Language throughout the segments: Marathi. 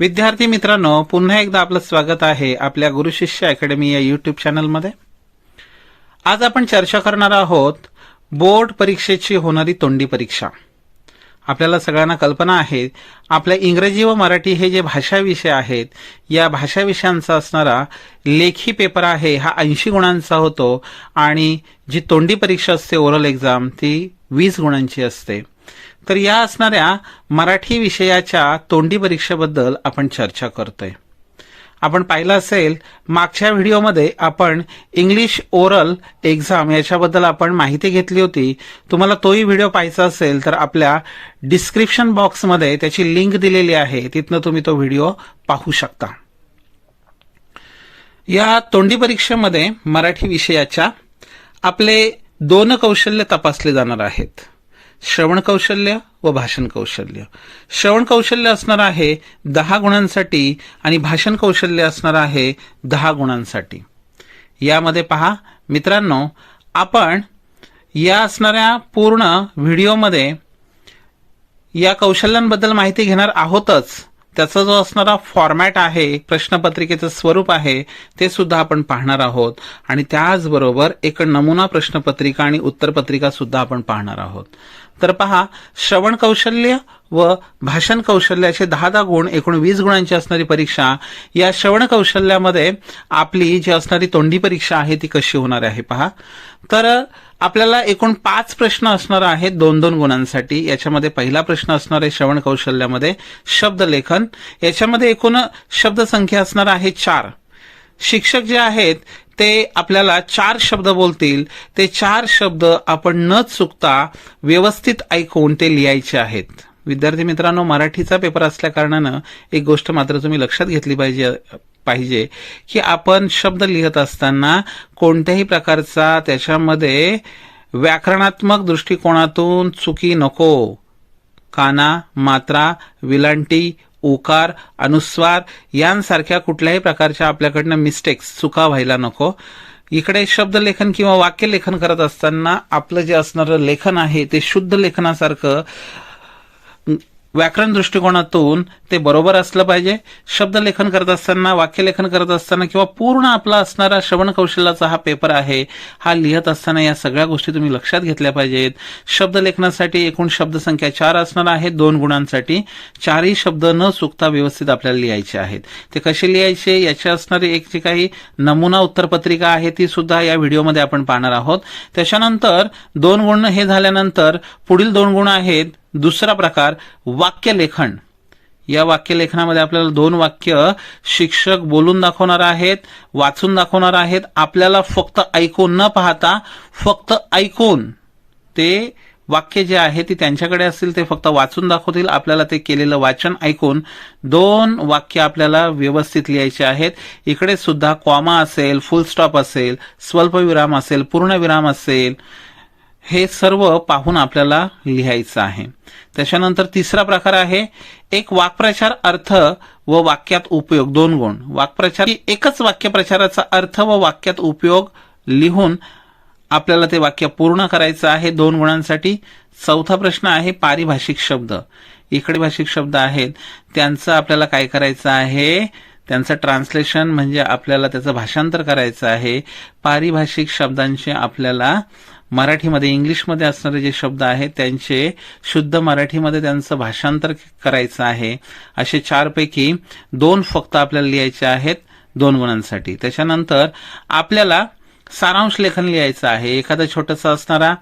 विद्यार्थी मित्रांनो पुन्हा एकदा आपलं स्वागत आहे आपल्या गुरु शिष्य अकॅडमी या युट्यूब चॅनलमध्ये आज आपण चर्चा करणार आहोत बोर्ड परीक्षेची होणारी तोंडी परीक्षा. आपल्याला सगळ्यांना कल्पना आहे आपल्या इंग्रजी व मराठी हे जे भाषा विषय आहेत या भाषा विषयांचा असणारा लेखी पेपर आहे हा ऐंशी गुणांचा होतो आणि जी तोंडी परीक्षा असते ओरल एक्झाम ती वीस गुणांची असते. तर या असणाऱ्या मराठी विषयाच्या तोंडी परीक्षेबद्दल आपण चर्चा करतोय. आपण पाहिलं असेल मागच्या व्हिडिओमध्ये आपण इंग्लिश ओरल एक्झाम याच्याबद्दल आपण माहिती घेतली होती. तुम्हाला तोही व्हिडिओ पाहायचा असेल तर आपल्या डिस्क्रिप्शन बॉक्समध्ये त्याची लिंक दिलेली आहे. तिथनं तुम्ही तो व्हिडिओ पाहू शकता. या तोंडी परीक्षेमध्ये मराठी विषयाच्या आपले दोन कौशल्य तपासले जाणार आहेत. श्रवण कौशल्य व भाषण कौशल्य. श्रवण कौशल्य असणार आहे दहा गुणांसाठी आणि भाषण कौशल्य असणार आहे दहा गुणांसाठी. यामध्ये पहा मित्रांनो आपण या असणाऱ्या पूर्ण व्हिडिओमध्ये या कौशल्यांबद्दल माहिती घेणार आहोतच. त्याचा जो असणारा फॉर्मॅट आहे प्रश्नपत्रिकेचं स्वरूप आहे ते सुद्धा आपण पाहणार आहोत. आणि त्याचबरोबर एक नमुना प्रश्नपत्रिका आणि उत्तरपत्रिका सुद्धा आपण पाहणार आहोत. तर पहा श्रवण कौशल्य व भाषण कौशल्याचे दहा दहा गुण एकूण वीस गुणांची असणारी परीक्षा. या श्रवण कौशल्यामध्ये आपली जी असणारी तोंडी परीक्षा आहे ती कशी होणार आहे पहा. तर आपल्याला एकूण पाच प्रश्न असणार आहेत दोन दोन गुणांसाठी. याच्यामध्ये पहिला प्रश्न असणार आहे श्रवण कौशल्यामध्ये शब्दलेखन. याच्यामध्ये एकूण शब्दसंख्या असणार आहे चार. शिक्षक जे आहेत ते आपल्याला चार शब्द बोलतील. ते चार शब्द आपण न चुकता व्यवस्थित ऐकून ते लिहायचे आहेत. विद्यार्थी मित्रांनो मराठीचा पेपर असल्या कारणानं एक गोष्ट मात्र तुम्ही लक्षात घेतली पाहिजे पाहिजे की आपण शब्द लिहित असताना कोणत्याही प्रकारचा त्याच्यामध्ये व्याकरणात्मक दृष्टिकोनातून चुकी नको. काना मात्रा विलांटी उकार अनुस्वार यांसारख्या कुठल्याही प्रकारच्या आपल्याकडनं मिस्टेक्स चुका व्हायला नको. इकडे शब्दलेखन किंवा वाक्यलेखन करत असताना आपलं जे असणारं लेखन आहे ते शुद्ध लेखनासारखं व्याकरण दृष्टिकोनातून ते बरोबर असलं पाहिजे. शब्दलेखन करत असताना वाक्यलेखन करत असताना किंवा पूर्ण आपला असणारा श्रवण कौशल्याचा हा पेपर आहे हा लिहित असताना या सगळ्या गोष्टी तुम्ही लक्षात घेतल्या पाहिजेत. शब्दलेखनासाठी एकूण शब्दसंख्या चार असणार आहे दोन गुणांसाठी. चारही शब्द न चुकता व्यवस्थित आपल्याला लिहायचे आहेत. ते कसे लिहायचे? याची असणारी एक जी काही नमुना उत्तरपत्रिका आहे ती सुद्धा या व्हिडिओमध्ये आपण पाहणार आहोत. त्याच्यानंतर दोन गुण हे झाल्यानंतर पुढील दोन गुण आहेत दुसरा प्रकार वाक्यलेखन. या वाक्यलेखनामध्ये आपल्याला दोन वाक्य शिक्षक बोलून दाखवणार आहेत वाचून दाखवणार आहेत. आपल्याला फक्त ऐकून न पाहता फक्त ऐकून ते वाक्य जे आहे ते त्यांच्याकडे असतील ते फक्त वाचून दाखवतील. आपल्याला ते केलेलं वाचन ऐकून दोन वाक्य आपल्याला व्यवस्थित लिहायचे आहेत. इकडे सुद्धा कॉमा असेल फुल स्टॉप असेल स्वल्पविराम असेल पूर्णविराम असेल हे सर्व पाहून आपल्याला लिहायचं आहे. त्याच्यानंतर तिसरा प्रकार आहे एक वाक्प्रचार अर्थ व वाक्यात उपयोग दोन गुण. वाक्प्रचार एकच वाक्यप्रचाराचा अर्थ व वाक्यात उपयोग लिहून आपल्याला ते वाक्य पूर्ण करायचं आहे दोन गुणांसाठी. चौथा प्रश्न आहे पारिभाषिक शब्द. इकडे भाषिक शब्द आहेत. त्यांचं आपल्याला काय करायचं आहे? त्यांचं ट्रान्सलेशन म्हणजे आपल्याला त्याचं भाषांतर करायचं आहे. पारिभाषिक शब्दांचे आपल्याला मराठीमध्ये इंग्लिशमध्ये असणारे जे शब्द आहेत त्यांचे शुद्ध मराठीमध्ये त्यांचं भाषांतर करायचं आहे. असे चारपैकी दोन फक्त आपल्याला लिहायचे आहेत दोन गुणांसाठी. त्याच्यानंतर आपल्याला सारांश लेखन लिहायचं आहे. एखादा छोटंसं असणारा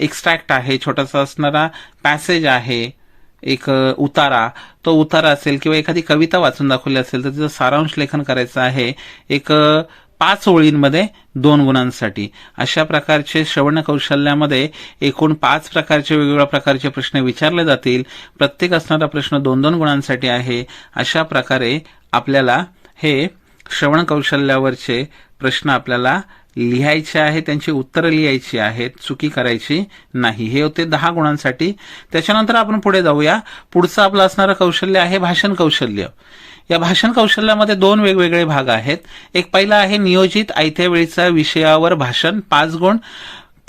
एक्स्ट्रॅक्ट आहे छोटासा असणारा पॅसेज आहे. एक उतारा. तो उतारा असेल किंवा एखादी कविता वाचून दाखवली असेल तर तिचं सारांश लेखन करायचं आहे. एक पाच ओळींमध्ये दोन गुणांसाठी. अशा प्रकारचे श्रवण कौशल्यामध्ये एकूण पाच प्रकारचे वेगवेगळ्या प्रकारचे प्रश्न विचारले जातील. प्रत्येक असणारा प्रश्न दोन दोन गुणांसाठी आहे. अशा प्रकारे आपल्याला हे श्रवण कौशल्यावरचे प्रश्न आपल्याला लिहायचे आहे त्यांची उत्तरं लिहायची आहेत चुकी करायची नाही. हे होते दहा गुणांसाठी. त्याच्यानंतर आपण पुढे जाऊया. पुढचं आपलं असणारं कौशल्य आहे भाषण कौशल्य. या भाषण कौशल्यामध्ये दोन वेगवेगळे भाग आहेत. एक पहिला आहे नियोजित आयत्या वेळीचा विषयावर भाषण पाच गुण.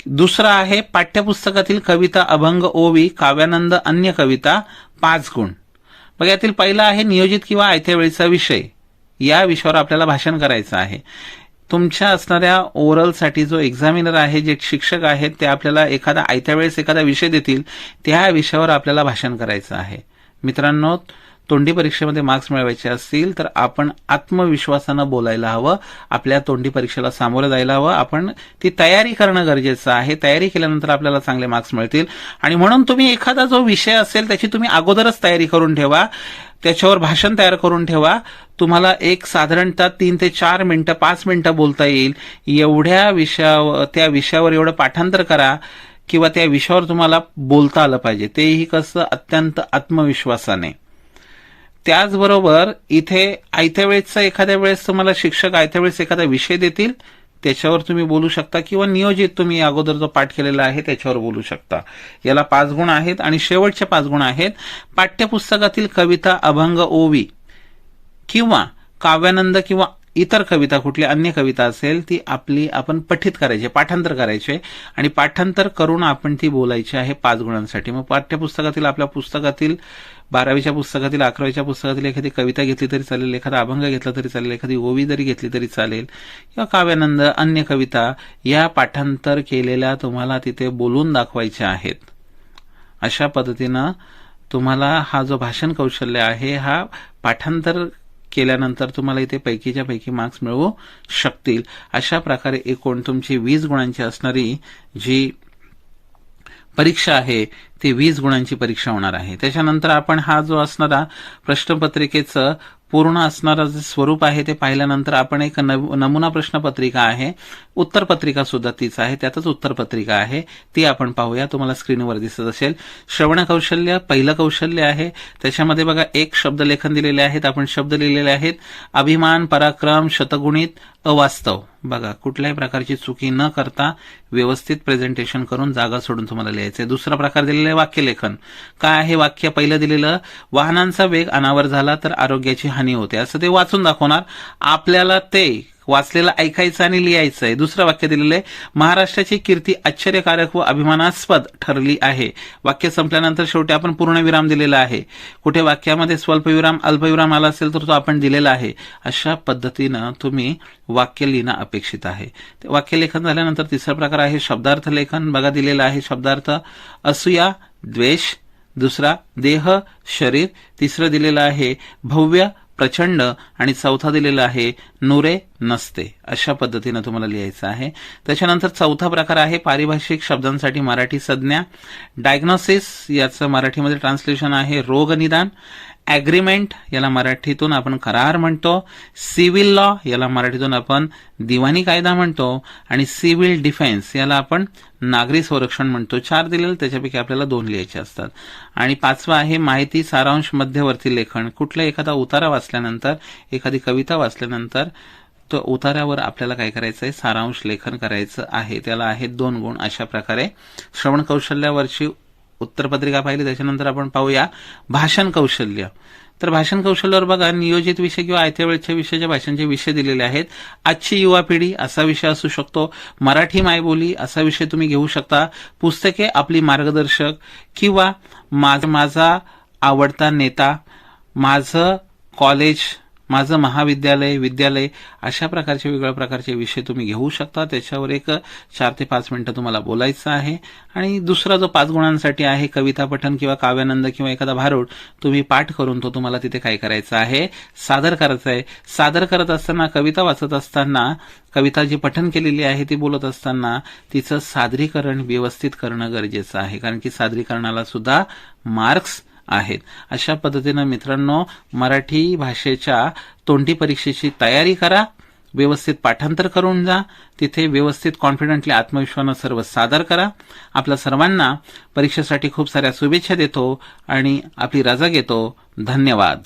दुसरा आहे पाठ्यपुस्तकातील कविता अभंग ओवी काव्यानंद अन्य कविता पाच गुण. मग यातील पहिला आहे नियोजित किंवा आयत्या वेळीचा विषय. या विषयावर आपल्याला भाषण करायचं आहे. तुमच्या असणाऱ्या ओरलसाठी जो एक्झामिनर आहे जे शिक्षक आहेत ते आपल्याला एखादा आयत्या वेळेस एखादा विषय देतील त्या विषयावर आपल्याला भाषण करायचं आहे. मित्रांनो तोंडी परीक्षेमध्ये मार्क्स मिळवायचे असतील तर आपण आत्मविश्वासानं बोलायला हवं आपल्या तोंडी परीक्षेला सामोरं जायला हवं. आपण ती तयारी करणं गरजेचं आहे. तयारी केल्यानंतर आपल्याला चांगले मार्क्स मिळतील. आणि म्हणून तुम्ही एखादा जो विषय असेल त्याची तुम्ही अगोदरच तयारी करून ठेवा. त्याच्यावर भाषण तयार करून ठेवा. तुम्हाला एक साधारणतः तीन ते चार मिनटं पाच मिनटं बोलता येईल. एवढ्या विषयावर त्या विषयावर एवढं पाठांतर करा किंवा त्या विषयावर तुम्हाला बोलता आलं पाहिजे. तेही कसं? अत्यंत आत्मविश्वासाने. त्याचबरोबर इथे आयत्या वेळेसचा एखाद्या वेळेस तुम्हाला शिक्षक आयत्या वेळेस एखादा विषय देतील त्याच्यावर तुम्ही बोलू शकता किंवा नियोजित तुम्ही अगोदर जो पाठ केलेला आहे त्याच्यावर बोलू शकता. याला पाच गुण आहेत आणि शेवटचे पाच गुण आहेत. पाठ्यपुस्तकातील कविता अभंग ओवी किंवा काव्यानंद किंवा इतर कविता कुठली अन्य कविता असेल ती आपली आपण पठित करायची पाठांतर करायचे. आणि पाठांतर करून आपण ती बोलायची आहे पाच गुणांसाठी. मग पाठ्यपुस्तकातील आपल्या पुस्तकातील बारावीच्या पुस्तकातील अकरावीच्या पुस्तकातील एखादी कविता घेतली तरी चालेल एखादा अभंग घेतला तरी चालेल एखादी ओवी जरी घेतली तरी चालेल किंवा काव्यानंद अन्य कविता या पाठांतर केलेल्या तुम्हाला तिथे बोलून दाखवायच्या आहेत. अशा पद्धतीनं तुम्हाला हा जो भाषण कौशल्य आहे हा पाठांतर केल्यानंतर तुम्हाला इथे पैकीच्या पैकी मार्क्स मिळवू शकतील. अशा प्रकारे एकूण तुमची वीस गुणांची असणारी जी परीक्षा आहे ती वीस गुणांची परीक्षा होणार आहे. त्याच्यानंतर आपण हा जो असणारा प्रश्नपत्रिकेचं पूर्ण असणारं जे स्वरूप आहे ते पाहिल्यानंतर आपण एक नव- नमुना प्रश्नपत्रिका आहे. उत्तरपत्रिका सुद्धा तीच आहे. त्यातच उत्तरपत्रिका आहे. ती आपण पाहूया. तुम्हाला स्क्रीनवर दिसत असेल. श्रवण कौशल्य पहिलं कौशल्य आहे. त्याच्यामध्ये बघा एक शब्द लेखन दिलेले आहेत. आपण शब्द लिहिलेले आहेत. अभिमान पराक्रम शतगुणित अवास्तव. बघा कुठल्याही प्रकारची चुकी न करता व्यवस्थित प्रेझेंटेशन करून जागा सोडून तुम्हाला लिहायचं आहे दुसरा प्रकार दिलेला आहे वाक्यलेखन. काय आहे वाक्य? पहिलं दिलेलं वाहनांचा वेग अनावर झाला तर आरोग्याची हानी होते. असं ते वाचून दाखवणार. आपल्याला ते वाचलेलं ऐकायचं आणि लिहायचं आहे दुसरं वाक्य दिलेलं आहे महाराष्ट्राची कीर्ती आश्चर्यकारक व अभिमानास्पद ठरली आहे. वाक्य संपल्यानंतर शेवटी आपण पूर्णविराम दिलेला आहे. कुठे वाक्यामध्ये स्वल्पविराम अल्पविराम आला असेल तर तो आपण दिलेला आहे. अशा पद्धतीनं तुम्ही वाक्य लिहिणं अपेक्षित आहे. वाक्य वाक्यलेखन झाल्यानंतर तिसरा प्रकार आहे शब्दार्थ लेखन. बघा दिलेला आहे शब्दार्थ असूया द्वेष. दुसरा देह शरीर. तिसरं दिलेलं आहे भव्य प्रचंड आणि चौथा दिलेला आहे नुरे नसते. अशा पद्धतीनं तुम्हाला लिहायचं आहे. त्याच्यानंतर चौथा प्रकार आहे पारिभाषिक शब्दांसाठी मराठी संज्ञा. डायग्नोसिस याचं मराठीमध्ये ट्रान्सलेशन आहे रोगनिदान. ॲग्रीमेंट याला मराठीतून आपण करार म्हणतो. सिव्हिल लॉ याला मराठीतून आपण दिवाणी कायदा म्हणतो. आणि सिव्हिल डिफेन्स याला आपण नागरी संरक्षण म्हणतो. चार दिलेले त्याच्यापैकी आपल्याला दोन लिहायचे असतात. आणि पाचवा आहे माहिती सारांश मध्यवर्ती लेखन. कुठला एखादा उतारा वाचल्यानंतर एखादी कविता वाचल्यानंतर तो उतारावर आपल्याला काय करायचं आहे सारांश लेखन करायचं आहे. त्याला आहेत दोन गुण. अशा प्रकारे श्रवण कौशल्यावरची उत्तरपत्रिका पाहिली त्याच्यानंतर आपण पाहूया भाषण कौशल्य. तर भाषण कौशल्यावर बघा नियोजित विषय किंवा आयत्या वेळच्या विषयाच्या भाषांचे विषय दिलेले आहेत. आजची युवा पिढी असा विषय असू शकतो. मराठी मायबोली असा विषय तुम्ही घेऊ शकता. पुस्तके आपली मार्गदर्शक किंवा माझ माझा आवडता नेता माझं कॉलेज माझं महाविद्यालय विद्यालय अशा प्रकारचे वेगवेगळ्या प्रकारचे विषय तुम्ही घेऊ शकता. त्याच्यावर एक चार ते पाच मिनिटं तुम्हाला बोलायचं आहे. आणि दुसरा जो पाच गुणांसाठी आहे कविता पठण किंवा काव्यानंद किंवा एखादा भारूड तुम्ही पाठ करून तो तुम्हाला तिथे काय करायचा आहे? सादर करायचा आहे. सादर करत असताना कविता वाचत असताना कविता जी पठन केलेली आहे ती बोलत असताना तिचं सादरीकरण व्यवस्थित करणं गरजेचं आहे. कारण की सादरीकरणाला सुद्धा मार्क्स आहेत. अशा पद्धतीनं मित्रांनो मराठी भाषेच्या तोंडी परीक्षेची तयारी करा व्यवस्थित पाठांतर करून जा तिथे व्यवस्थित कॉन्फिडंटली आत्मविश्वानं सर्व सादर करा. आपल्या सर्वांना परीक्षेसाठी खूप साऱ्या शुभेच्छा देतो आणि आपली रजा घेतो. धन्यवाद.